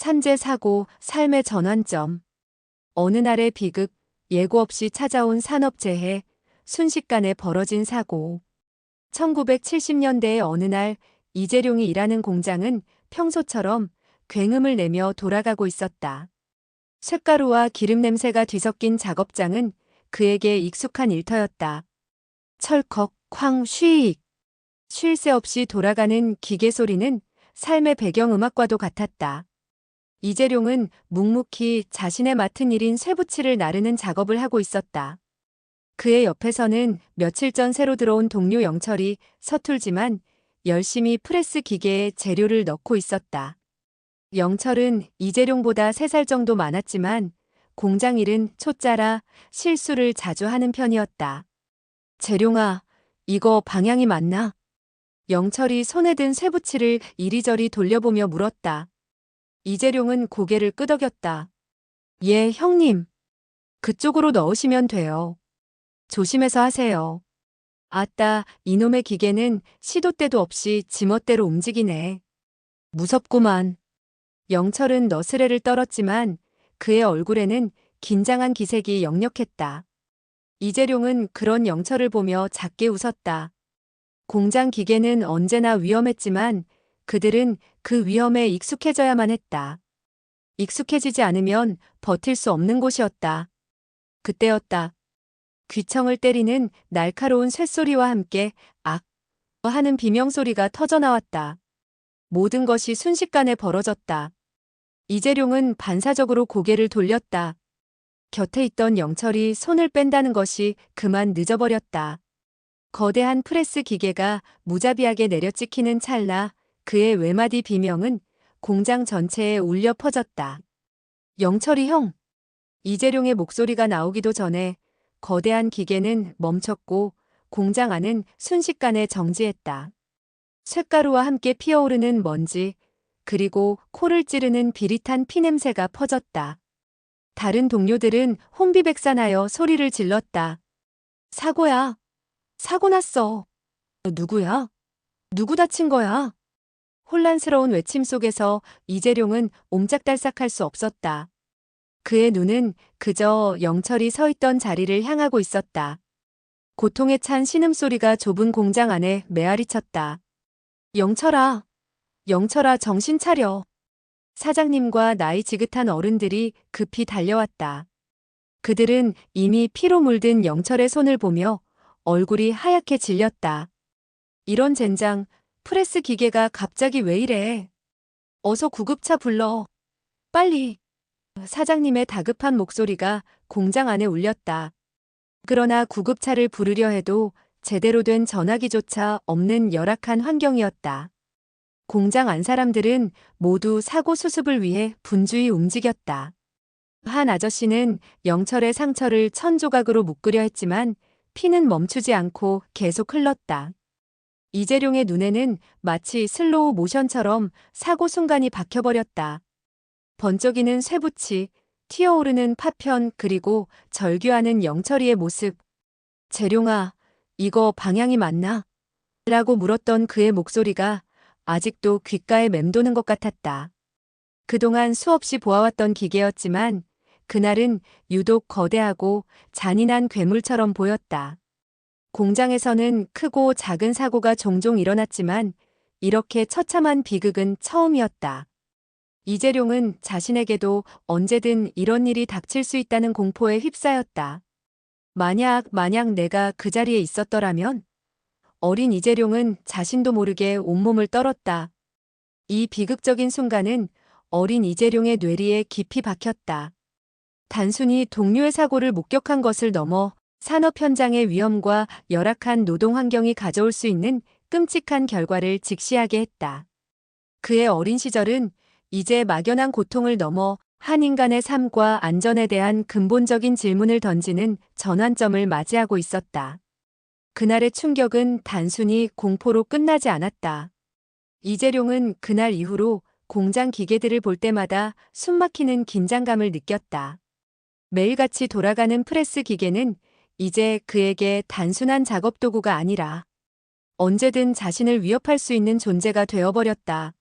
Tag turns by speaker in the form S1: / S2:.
S1: 산재 사고, 삶의 전환점. 어느 날의 비극, 예고 없이 찾아온 산업재해, 순식간에 벌어진 사고. 1970년대의 어느 날 이재룡이 일하는 공장은 평소처럼 굉음을 내며 돌아가고 있었다. 쇳가루와 기름 냄새가 뒤섞인 작업장은 그에게 익숙한 일터였다. 철컥, 쾅, 쉬익. 쉴 새 없이 돌아가는 기계 소리는 삶의 배경음악과도 같았다. 이재룡은 묵묵히 자신의 맡은 일인 쇠붙이를 나르는 작업을 하고 있었다. 그의 옆에서는 며칠 전 새로 들어온 동료 영철이 서툴지만 열심히 프레스 기계에 재료를 넣고 있었다. 영철은 이재룡보다 3살 정도 많았지만 공장 일은 초짜라 실수를 자주 하는 편이었다. 재룡아, 이거 방향이 맞나? 영철이 손에 든 쇠붙이를 이리저리 돌려보며 물었다. 이재룡은 고개를 끄덕였다. 예, 형님. 그쪽으로 넣으시면 돼요. 조심해서 하세요. 아따, 이놈의 기계는 시도 때도 없이 지멋대로 움직이네. 무섭구만. 영철은 너스레를 떨었지만 그의 얼굴에는 긴장한 기색이 역력했다. 이재룡은 그런 영철을 보며 작게 웃었다. 공장 기계는 언제나 위험했지만 그들은 그 위험에 익숙해져야만 했다. 익숙해지지 않으면 버틸 수 없는 곳이었다. 그때였다. 귀청을 때리는 날카로운 쇳소리와 함께 악 하는 비명소리가 터져나왔다. 모든 것이 순식간에 벌어졌다. 이재룡은 반사적으로 고개를 돌렸다. 곁에 있던 영철이 손을 뺀다는 것이 그만 늦어버렸다. 거대한 프레스 기계가 무자비하게 내려찍히는 찰나 그의 외마디 비명은 공장 전체에 울려 퍼졌다. 영철이 형! 이재룡의 목소리가 나오기도 전에 거대한 기계는 멈췄고 공장 안은 순식간에 정지했다. 쇳가루와 함께 피어오르는 먼지, 그리고 코를 찌르는 비릿한 피냄새가 퍼졌다. 다른 동료들은 혼비백산하여 소리를 질렀다. 사고야. 사고 났어. 누구야? 누구 다친 거야? 혼란스러운 외침 속에서 이재룡은 옴짝달싹할 수 없었다. 그의 눈은 그저 영철이 서 있던 자리를 향하고 있었다. 고통에 찬 신음소리가 좁은 공장 안에 메아리쳤다. 영철아, 영철아 정신 차려. 사장님과 나이 지긋한 어른들이 급히 달려왔다. 그들은 이미 피로 물든 영철의 손을 보며 얼굴이 하얗게 질렸다. 이런 젠장, 프레스 기계가 갑자기 왜 이래? 어서 구급차 불러. 빨리. 사장님의 다급한 목소리가 공장 안에 울렸다. 그러나 구급차를 부르려 해도 제대로 된 전화기조차 없는 열악한 환경이었다. 공장 안 사람들은 모두 사고 수습을 위해 분주히 움직였다. 한 아저씨는 영철의 상처를 천 조각으로 묶으려 했지만 피는 멈추지 않고 계속 흘렀다. 이재룡의 눈에는 마치 슬로우 모션처럼 사고 순간이 박혀버렸다. 번쩍이는 쇠붙이, 튀어오르는 파편 그리고 절규하는 영철이의 모습. 재룡아, 이거 방향이 맞나? 라고 물었던 그의 목소리가 아직도 귓가에 맴도는 것 같았다. 그동안 수없이 보아왔던 기계였지만 그날은 유독 거대하고 잔인한 괴물처럼 보였다. 공장에서는 크고 작은 사고가 종종 일어났지만 이렇게 처참한 비극은 처음이었다. 이재룡은 자신에게도 언제든 이런 일이 닥칠 수 있다는 공포에 휩싸였다. 만약, 만약 내가 그 자리에 있었더라면? 어린 이재룡은 자신도 모르게 온몸을 떨었다. 이 비극적인 순간은 어린 이재룡의 뇌리에 깊이 박혔다. 단순히 동료의 사고를 목격한 것을 넘어 산업 현장의 위험과 열악한 노동 환경이 가져올 수 있는 끔찍한 결과를 직시하게 했다. 그의 어린 시절은 이제 막연한 고통을 넘어 한 인간의 삶과 안전에 대한 근본적인 질문을 던지는 전환점을 맞이하고 있었다. 그날의 충격은 단순히 공포로 끝나지 않았다. 이재룡은 그날 이후로 공장 기계들을 볼 때마다 숨막히는 긴장감을 느꼈다. 매일같이 돌아가는 프레스 기계는 이제 그에게 단순한 작업 도구가 아니라 언제든 자신을 위협할 수 있는 존재가 되어버렸다.